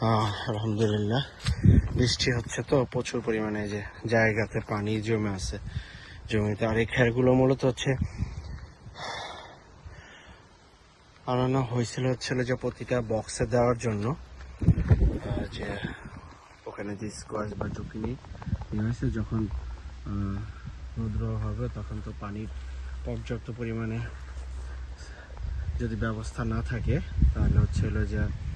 আলহামদুলিল্লাহ। বৃষ্টি হচ্ছে তো, প্রচুর পরিমাণে যে জায়গাতে পানি জমে আছে। জমিতে আর এই খেরগুলো মূলত হচ্ছে, আনানো হয়েছিল হচ্ছিল যে প্রতিটা বক্সে দেওয়ার জন্য। যে ওখানে যে স্কোয়াশ বা ইয়ে হয়েছে, যখন রৌদ্র হবে তখন তো পানির পর্যাপ্ত পরিমাণে যদি ব্যবস্থা না থাকে, তাহলে হচ্ছে যে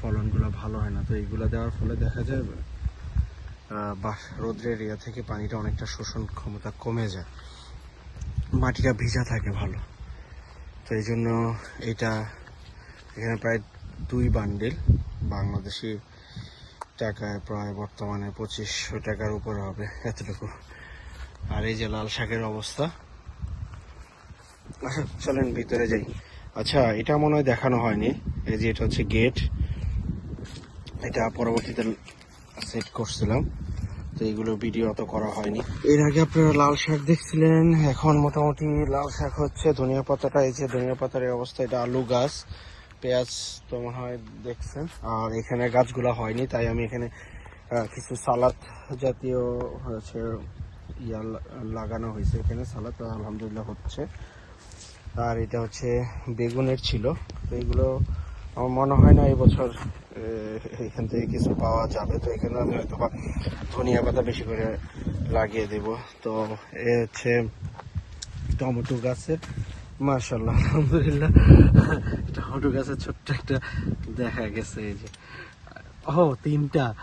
ফলনগুলো ভালো হয় না। তো এইগুলো দেওয়ার ফলে দেখা যায় আহ, বা রৌদ্রের এরিয়া থেকে পানিটা অনেকটা শোষণ ক্ষমতা কমে যায়। মাটিটা ভিজা থাকে ভালো। তো এই জন্য এটা এখানে প্রায় দুই বান্ডিল বাংলাদেশি টাকায় প্রায় বর্তমানে পঁচিশশো টাকার উপরে হবে এতটুকু। আর এই যে লাল শাকের অবস্থা আচ্ছা চলেন ভিতরে যাই। আচ্ছা এটা মনে হয় দেখানো হয়নি। এই যে এটা হচ্ছে গেট এটা পরবর্তীতে সেট করছিলাম। তো এইগুলো ভিডিও অত করা হয়নি। এর আগে আপনারা লাল শাক দেখছিলেন, এখন মোটামুটি লাল শাক হচ্ছে ধনিয়া পাতাটা, এই যে ধনিয়া পাতার অবস্থা, এটা আলু গাছ, পেঁয়াজ তো মনে হয় দেখছেন। আর এখানে গাছগুলো হয়নি, তাই আমি এখানে কিছু সালাদ জাতীয় হচ্ছে ইয়া লাগানো হয়েছে এখানে, সালাদ আলহামদুলিল্লাহ হচ্ছে। আর এটা হচ্ছে বেগুনের ছিল। তো এগুলো আমার মনে হয় না এই বছর এখান থেকে কিছু পাওয়া যাবে, তো এখানে আমি হয়তো বা ধনিয়া পাতা বেশি করে লাগিয়ে দেব। তো এ হচ্ছে টমেটো গাছের মার্শাল্লাহ আলহামদুলিল্লাহ। টমেটো গাছের ছোট্ট একটা দেখা গেছে, এই যে। ও, তিনটা।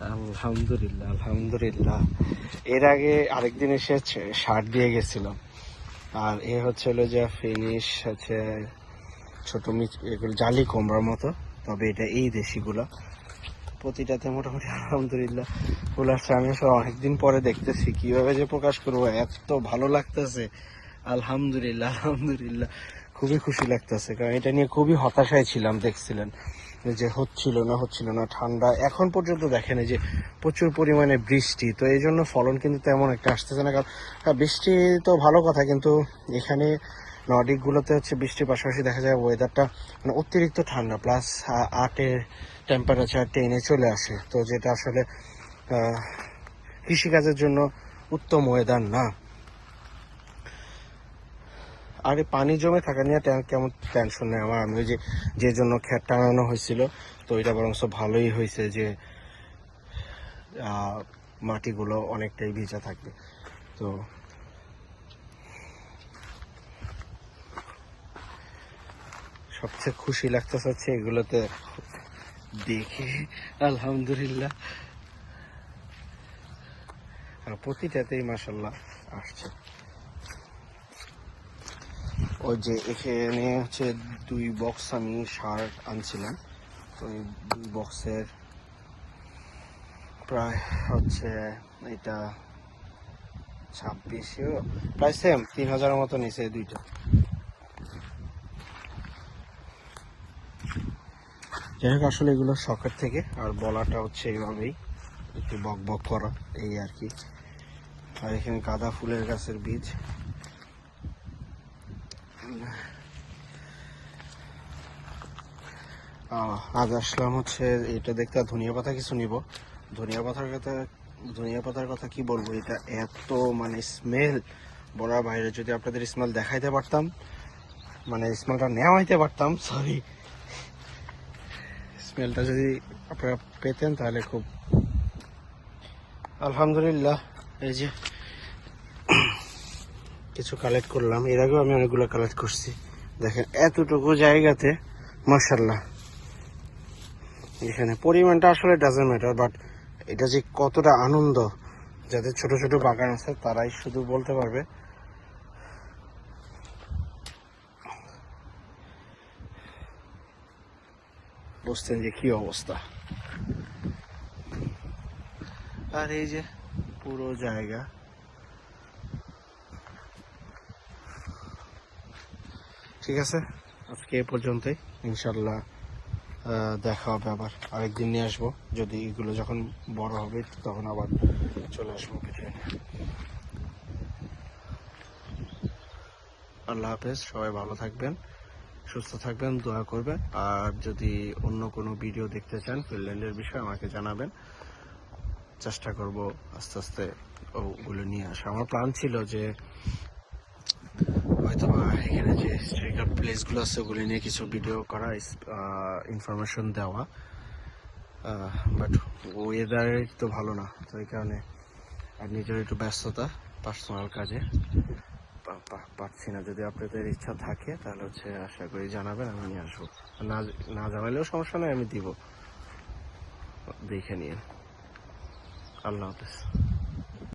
আলহামদুলিল্লাহ আলহামদুলিল্লাহ। এর আগে আরেকদিন এসে সার দিয়ে গেছিলাম। আর এ হচ্ছে হলো যে ফিনিশ হচ্ছে ছোট মিচ এগুলো জালি কুমড়ার মতো। তবে এটা এই দেশিগুলো। প্রতিটাতে মোটামুটি আলহামদুলিল্লাহ ফুল আসছে আমি আসলে অনেকদিন পরে দেখতেছি। কীভাবে যে প্রকাশ করব এত ভালো লাগতেছে। আলহামদুলিল্লাহ আলহামদুলিল্লাহ। খুবই খুশি লাগতেছে কারণ এটা নিয়ে খুবই হতাশায় ছিলাম দেখছিলেন। যে হচ্ছিল না হচ্ছিল না ঠান্ডা। এখন পর্যন্ত দেখেন যে প্রচুর পরিমাণে বৃষ্টি। তো এই জন্য ফলন কিন্তু তেমন একটা আসতেছে না কারণ হ্যাঁ, বৃষ্টি তো ভালো কথা কিন্তু এখানে নর্ডিক গুলোতে হচ্ছে বৃষ্টির পাশাপাশি দেখা যায় ওয়েদারটা মানে অতিরিক্ত ঠান্ডা প্লাস আটের টেম্পারেচার টেনে চলে আসে। তো যেটা আসলে কৃষিকাজের জন্য উত্তম ওয়েদার না। আর পানি জমে থাকা নিয়ে কেমন টেনশন নেই আমার। আমি ওই যে যে জন্য খেত টানানো হয়েছিল, তো এটা বরং ভালোই হয়েছে যে মাটিগুলো অনেকটাই ভিজা থাকবে। তো সবচেয়ে খুশি লাগতেছে হচ্ছে এগুলোতে দেখে। আলহামদুলিল্লাহ। আর প্রতিটাতেই মাসাল্লাহ আসছে। ওই যে এখানে হচ্ছে দুই বক্স আমি শার্ট আনছিলাম। তো এই দুই বক্সের প্রায় হচ্ছে এটা ছাব্বিশে প্রায় সেম তিন হাজারের মতো নিচে দুইটা। যাই হোক, আসলে এগুলো শখের থেকে, আর বলাটা হচ্ছে এইভাবেই, একটু বক বক করা, এই আর কি। আর এখানে গাঁদা ফুলের গাছের বীজ। আজ আসলাম হচ্ছে, এটা দেখতে ধনিয়া পাতা কিছু নিব। ধনিয়া পাতার কথা, ধনিয়া পাতার কথা কি বলব? এটা এত মানে স্মেল বলার বাইরে যদি আপনাদের স্মেল দেখাইতে পারতাম মানে স্মেলটা নেওয়াইতে পারতাম সরি স্মেলটা যদি আপনারা পেতেন তাহলে খুব আলহামদুলিল্লাহ, এই যে কিছু কালেক্ট করলাম। এর আগেও আমি অনেকগুলো কালেক্ট করছি। দেখেন, এতটুকু জায়গাতে মার্শাল্লাহ এখানে পরিমাণটা আসলে ডাজেন্ট ম্যাটার বাট এটা যে কতটা আনন্দ, যাদের ছোট ছোট বাগান আছে, তারাই শুধু বলতে পারবে। বুঝতেন যে কি অবস্থা? আর এই যে পুরো জায়গা। ঠিক আছে? আজকে এ পর্যন্তই। ইনশাল্লাহ দেখা হবে আবার আরেকদিন নিয়ে আসব। যদি এগুলো যখন বড় হবে, তখন আবার চলে আসব নিয়ে। আল্লাহ হাফেজ, সবাই ভালো থাকবেন। সুস্থ থাকবেন, দোয়া করবেন। আর যদি অন্য কোনো ভিডিও দেখতে চান, ফিনল্যান্ডের বিষয়ে আমাকে জানাবেন। চেষ্টা করব আস্তে আস্তে ওগুলো নিয়ে আসা। আমার প্ল্যান ছিল যে হয়তো এখানে যে হিস্টোরিক্যাল প্লেসগুলো আছে, ওগুলো নিয়ে কিছু ভিডিও করা ইনফরমেশন দেওয়া। বাট ওয়েদার তো ভালো না, তো এই কারণে আর নিজের একটু ব্যস্ততা পার্সোনাল কাজে। পা- পা- পারছি না। যদি আপনাদের ইচ্ছা থাকে, তাহলে হচ্ছে আশা করি জানাবেন, আমি নিয়ে আসব। না না জানালেও সমস্যা নেই, আমি দিব। দেখে নিয়ে আল্লাহ হাফেজ।